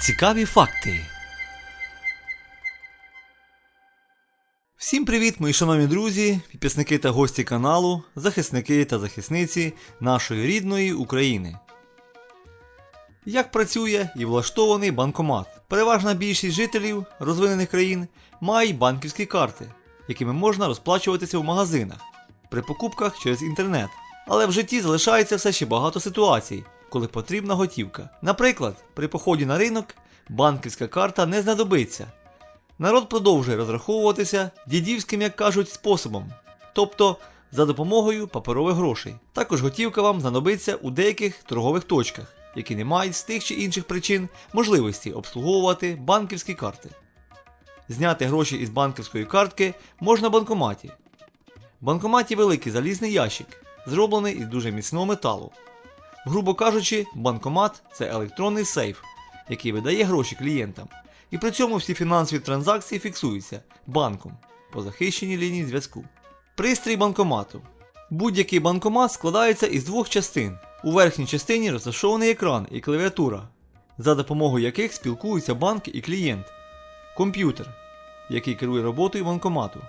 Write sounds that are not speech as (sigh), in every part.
Цікаві факти. Всім привіт, мої шановні друзі, підписники та гості каналу, захисники та захисниці нашої рідної України. Як працює і влаштований банкомат? Переважна більшість жителів розвинених країн мають банківські карти, якими можна розплачуватися в магазинах при покупках через інтернет. Але в житті залишається все ще багато ситуацій, коли потрібна готівка. Наприклад, при поході на ринок банківська карта не знадобиться. Народ продовжує розраховуватися дідівським, як кажуть, способом, тобто за допомогою паперових грошей. Також готівка вам знадобиться у деяких торгових точках, які не мають з тих чи інших причин можливості обслуговувати банківські карти. Зняти гроші із банківської картки можна в банкоматі. В банкоматі великий залізний ящик, зроблений із дуже міцного металу. Грубо кажучи, банкомат це електронний сейф, який видає гроші клієнтам. І при цьому всі фінансові транзакції фіксуються банком по захищеній лінії зв'язку. Пристрій банкомату. Будь-який банкомат складається із двох частин. У верхній частині розташований екран і клавіатура, за допомогою яких спілкуються банк і клієнт. Комп'ютер, який керує роботою банкомату.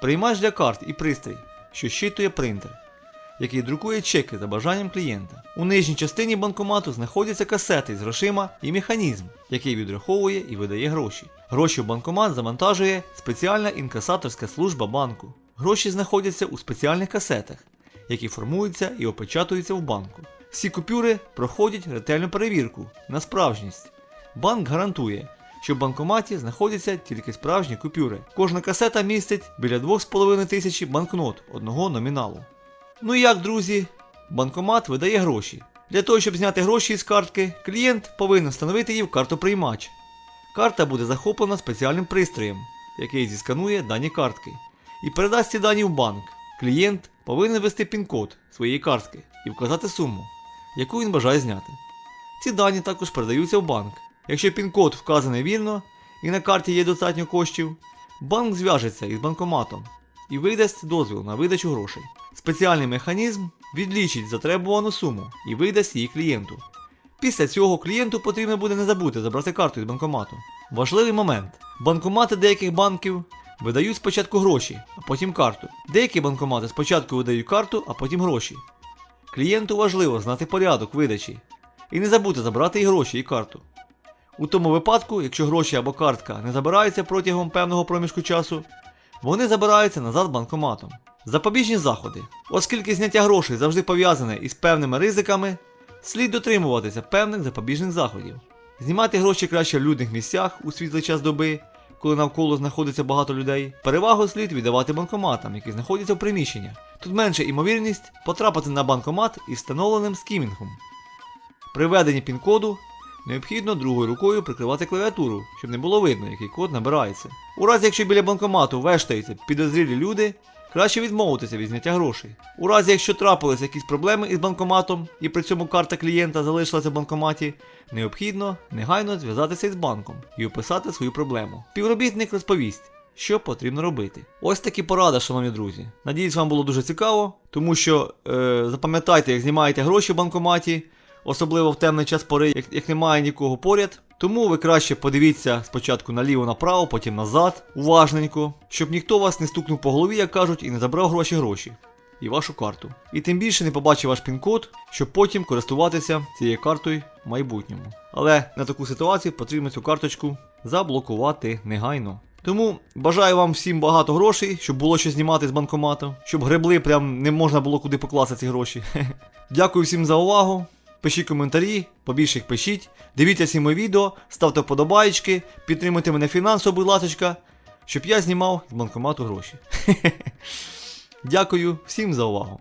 Приймач для карт і пристрій, що щитує принтер, який друкує чеки за бажанням клієнта. У нижній частині банкомату знаходяться касети з грошима і механізм, який відраховує і видає гроші. Гроші в банкомат завантажує спеціальна інкасаторська служба банку. Гроші знаходяться у спеціальних касетах, які формуються і опечатуються в банку. Всі купюри проходять ретельну перевірку на справжність. Банк гарантує, що в банкоматі знаходяться тільки справжні купюри. Кожна касета містить біля 2,5 тисячі банкнот одного номіналу. Ну і як, друзі, банкомат видає гроші. Для того, щоб зняти гроші із картки, клієнт повинен встановити її в картоприймач. Карта буде захоплена спеціальним пристроєм, який зісканує дані картки, і передасть ці дані в банк. Клієнт повинен ввести пін-код своєї картки і вказати суму, яку він бажає зняти. Ці дані також передаються в банк. Якщо пін-код вказаний вірно і на карті є достатньо коштів, банк зв'яжеться із банкоматом і видасть дозвіл на видачу грошей. Спеціальний механізм відлічить затребувану суму і видасть її клієнту. Після цього клієнту потрібно буде не забути забрати карту із банкомату. Важливий момент: банкомати деяких банків видають спочатку гроші, а потім карту. Деякі банкомати спочатку видають карту, а потім гроші. Клієнту важливо знати порядок видачі і не забути забрати і гроші, і карту. У тому випадку, якщо гроші або картка не забираються протягом певного проміжку часу, вони забираються назад банкоматом. Запобіжні заходи. Оскільки зняття грошей завжди пов'язане із певними ризиками, слід дотримуватися певних запобіжних заходів. Знімати гроші краще в людних місцях у світлий час доби, коли навколо знаходиться багато людей. Перевагу слід віддавати банкоматам, які знаходяться в приміщеннях. Тут менша імовірність потрапити на банкомат із встановленим скімінгом. При введенні пін-коду необхідно другою рукою прикривати клавіатуру, щоб не було видно, який код набирається. У разі, якщо біля банкомату вештаються підозрілі люди, краще відмовитися від зняття грошей. У разі, якщо трапилися якісь проблеми із банкоматом і при цьому карта клієнта залишилася в банкоматі, необхідно негайно зв'язатися із банком і описати свою проблему. Співробітник розповість. Що потрібно робити? Ось такі поради, шановні друзі. Надіюсь, вам було дуже цікаво, тому що е, запам'ятайте, як знімаєте гроші в банкоматі, особливо в темний час пори, як, як немає нікого поряд. Тому ви краще подивіться спочатку наліво направо, потім назад, уважненько, щоб ніхто вас не стукнув по голові, як кажуть, і не забрав гроші гроші і вашу карту. І тим більше не побачив ваш пін-код, щоб потім користуватися цією картою в майбутньому. Але на таку ситуацію потрібно цю карточку заблокувати негайно. Тому бажаю вам всім багато грошей, щоб було що знімати з банкомату, щоб гребли прям не можна було куди покласти ці гроші. (laughs) Дякую всім за увагу. Пишіть коментарі, побільше їх пишіть. Дивіться всі мої відео, ставте вподобайки, підтримуйте мене фінансово, будь ласка, щоб я знімав з банкомату гроші. (laughs) Дякую всім за увагу.